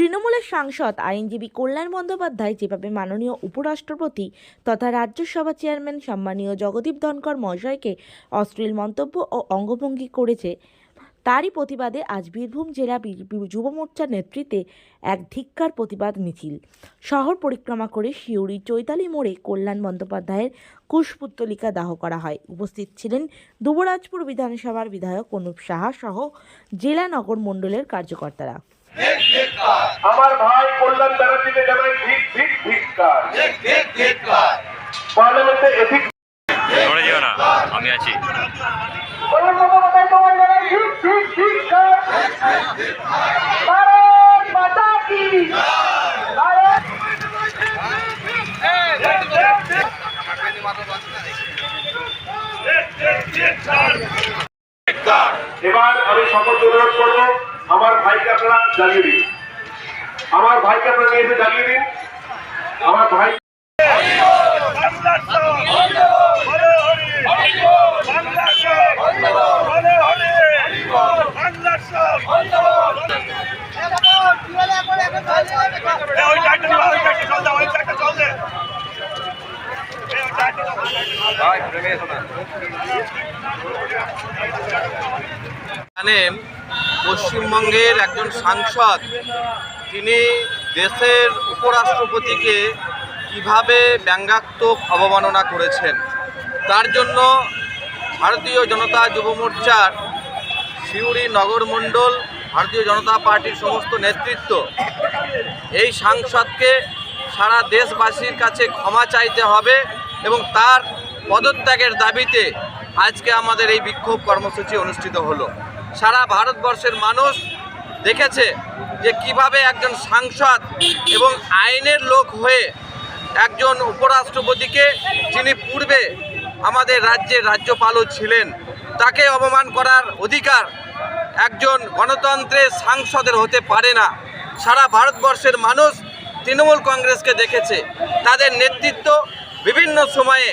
তৃণমূলের সাংসদ, আইনজীবী কল্যাণ বন্দ্যোপাধ্যায় যেভাবে মাননীয় উপরাষ্ট্রপতি তথা রাজ্যসভা চেয়ারম্যান সম্মানীয় জগদীপ ধনকর মহাশয়কে অশ্লীল মন্তব্য ও অঙ্গভঙ্গি করেছে, তারই প্রতিবাদে আজ বীরভূম জেলা যুব মোর্চার নেতৃত্বে এক ধিক্কার প্রতিবাদ মিছিল। শহর পরিক্রমা করে শিউরি চৈতালি মোড়ে কল্যাণ বন্দ্যোপাধ্যায়ের কুশপুত্তলিকা দাহ করা হয়। উপস্থিত ছিলেন দুবরাজপুর বিধানসভার বিধায়ক অনুপ সাহা সহ জেলা নগর মণ্ডলের কার্যকর্তারা। আমার ভাই কল্যাণ ব্যানার্জিকে জানাই ঠিক ঠিক ধিক্কার পার্লামেন্টে এথিক নড়ে যেও না আমি আছি। ঠিক ঠিক এবার আমি সকলকে অনুরোধ করব আমার ভাইকে আপনারা জানিয়ে দিন। আমার ভাইকে আপনারা নিয়ে এসে জানিয়ে দিন। আমার ভাই জানেন পশ্চিমবঙ্গের একজন সাংসদ, তিনি দেশের উপরাষ্ট্রপতিকে কীভাবে ব্যঙ্গাত্মক অবমাননা করেছেন, তার জন্য ভারতীয় জনতা যুব মোর্চার সিউড়ি নগরমণ্ডল ভারতীয় জনতা পার্টির সমস্ত নেতৃত্ব, এই সাংসদকে সারা দেশবাসীর কাছে ক্ষমা চাইতে হবে এবং তার পদত্যাগের দাবিতে আজকে আমাদের এই বিক্ষোভ কর্মসূচি অনুষ্ঠিত হলো। সারা ভারতবর্ষের মানুষ দেখেছে যে কীভাবে একজন সাংসদ এবং আইনের লোক হয়ে একজন উপরাষ্ট্রপতিকে যিনি পূর্বে আমাদের রাজ্যের রাজ্যপালও ছিলেন, তাকে অপমান করার অধিকার একজন গণতন্ত্রের সাংসদের হতে পারে না। সারা ভারতবর্ষের মানুষ তৃণমূল কংগ্রেসকে দেখেছে। তাদের নেতৃত্ব বিভিন্ন সময়ে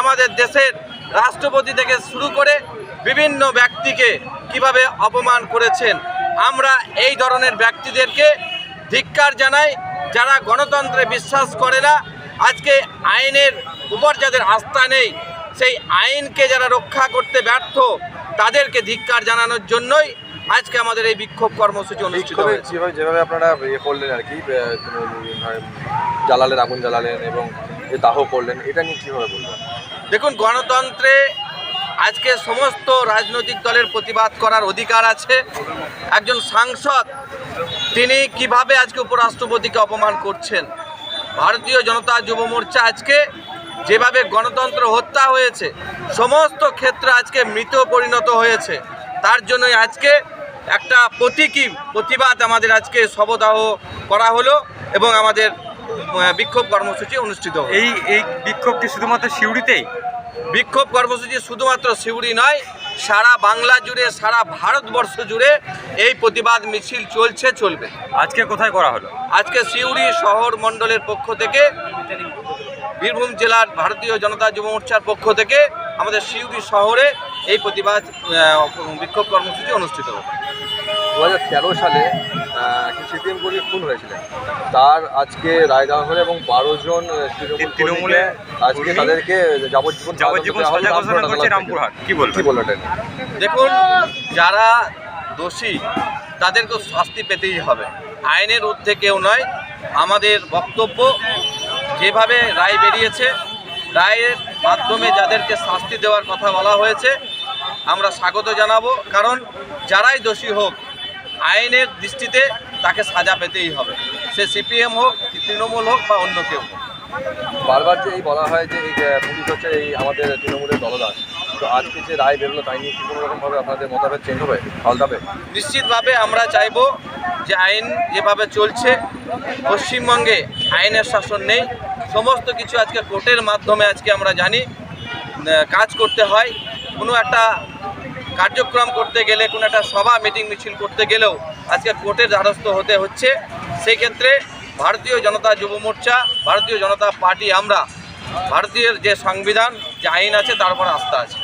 আমাদের দেশের রাষ্ট্রপতি থেকে শুরু করে বিভিন্ন ব্যক্তিকে কীভাবে অপমান করেছেন আমরা এই ধরনের ব্যক্তিদেরকে ধিক্কার জানাই যারা গণতন্ত্রে বিশ্বাস করে না। আজকে আইনের উপর যাদের আস্থা নেই সেই আইনকে যারা রক্ষা করতে ব্যর্থ তাদেরকে ধিক্কার জানানোর জন্যই আজকে আমাদের এই বিক্ষোভ কর্মসূচি অনুষ্ঠিত হয়েছে। যেভাবে আপনারা ইয়ে করলেন আর কি জ্বালালেন আগুন জ্বালালেন এবং দাহ করলেন এটা নিয়ে কীভাবে বলবেন? দেখুন, গণতন্ত্রে আজকে সমস্ত রাজনৈতিক দলের প্রতিবাদ করার অধিকার আছে। একজন সাংসদ, তিনি কীভাবে আজকে উপরাষ্ট্রপতিকে অপমান করছেন? ভারতীয় জনতা যুব মোর্চা আজকে যেভাবে গণতন্ত্র হত্যা হয়েছে, সমস্ত ক্ষেত্রে আজকে মৃত পরিণত হয়েছে, তার জন্যই আজকে একটা প্রতীকী প্রতিবাদ আমাদের আজকে শবদাহ করা হলো এবং আমাদের বিক্ষোভ কর্মসূচি অনুষ্ঠিত এই এই বিক্ষোভ কি শুধুমাত্র সিউড়িতেই? বিক্ষোভ কর্মসূচি শুধুমাত্র সিউড়ি নয় সারা বাংলা জুড়ে সারা ভারতবর্ষ জুড়ে এই প্রতিবাদ মিছিল চলছে চলবে। আজকে কোথায় করা হলো? আজকে সিউড়ি শহর মণ্ডলের পক্ষ থেকে বীরভূম জেলার ভারতীয় জনতা যুব মোর্চার পক্ষ থেকে আমাদের সিউড়ি শহরে এই প্রতিবাদ বিক্ষোভ কর্মসূচি অনুষ্ঠিত হবে। দু হাজার তেরো সালে সিপিএম কর্মী খুন হয়েছিলেন। তার আজকে রায় দেওয়া হলো এবং বারো জন তৃণমূলে আজকে তাদেরকে যাবজ্জীবন যাবজ্জীবন সাজা ঘোষণা করছে রামপুরহাট। কি বলবেন? কি বলল দেখুন যারা দোষী তাদেরকে শাস্তি পেতেই হবে। আইনের ঊর্ধ্বে কেউ নয় আমাদের বক্তব্য যেভাবে রায় বেরিয়েছে রায়ের মাধ্যমে যাদেরকে শাস্তি দেওয়ার কথা বলা হয়েছে আমরা স্বাগত জানাব। কারণ যারাই দোষী হোক আইনের দৃষ্টিতে তাকে সাজা পেতেই হবে। সে সিপিএম হোক তৃণমূল হোক বা অন্য কেউ হোক। বারবার যে এই বলা হয় যে এই পুলিশ হচ্ছে এই আমাদের তৃণমূলের দলদাস। তো আজকে যে রায় বেরোলো তাই নিয়ে কি কোনো রকমভাবে আপনাদের মতামত চেঞ্জ হবে পাল্টাবে? নিশ্চিতভাবে আমরা চাইব যে আইন যেভাবে চলছে পশ্চিমবঙ্গে আইনের শাসন নেই। সমস্ত কিছু আজকে কোর্টের মাধ্যমে আজকে আমরা জানি কাজ করতে হয়। কোনো একটা কার্যক্রম করতে গেলে, কোনো একটা সভা মিটিং মিছিল করতে গেলেও আজকে কোর্টের দ্বারস্থ হতে হচ্ছে। সেই ক্ষেত্রে ভারতীয় জনতা যুব মোর্চা, ভারতীয় জনতা পার্টি, আমরা ভারতীয় যে সংবিধান, যে আইন আছে, তার উপর আস্থা আছে।